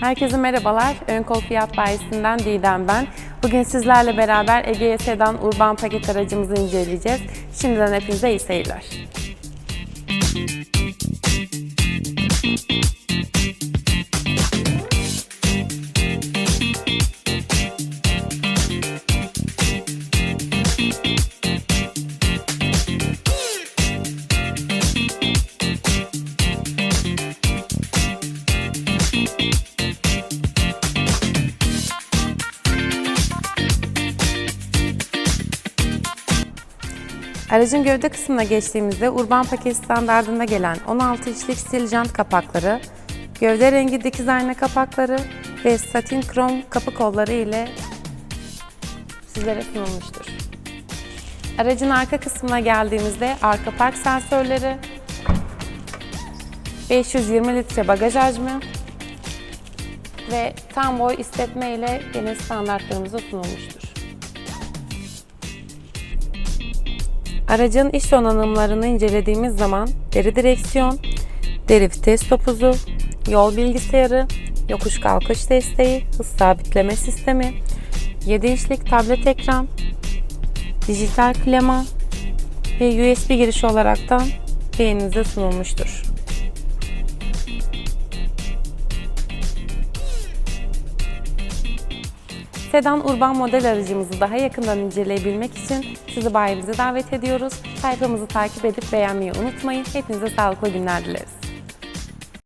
Herkese merhabalar. Önkol Fiyat Bayisi'nden Didem ben. Bugün sizlerle beraber Egea Sedan Urban paket aracımızı inceleyeceğiz. Şimdiden hepinize iyi seyirler. Aracın gövde kısmına geçtiğimizde urban paket standartında gelen 16 inçlik stil jant kapakları, gövde rengi dikiz ayna kapakları ve satin krom kapı kolları ile sizlere sunulmuştur. Aracın arka kısmına geldiğimizde arka park sensörleri, 520 litre bagaj hacmi ve tam boy istetme ile yeni standartlarımıza sunulmuştur. Aracın iç donanımlarını incelediğimiz zaman deri direksiyon, deri vites topuzu, yol bilgisayarı, yokuş kalkış desteği, hız sabitleme sistemi, 7 inçlik tablet ekran, dijital klima ve USB girişi olaraktan beğeninize sunulmuştur. Sedan urban model aracımızı daha yakından inceleyebilmek için sizi bayimize davet ediyoruz. Sayfamızı takip edip beğenmeyi unutmayın. Hepinize sağlıklı günler dileriz.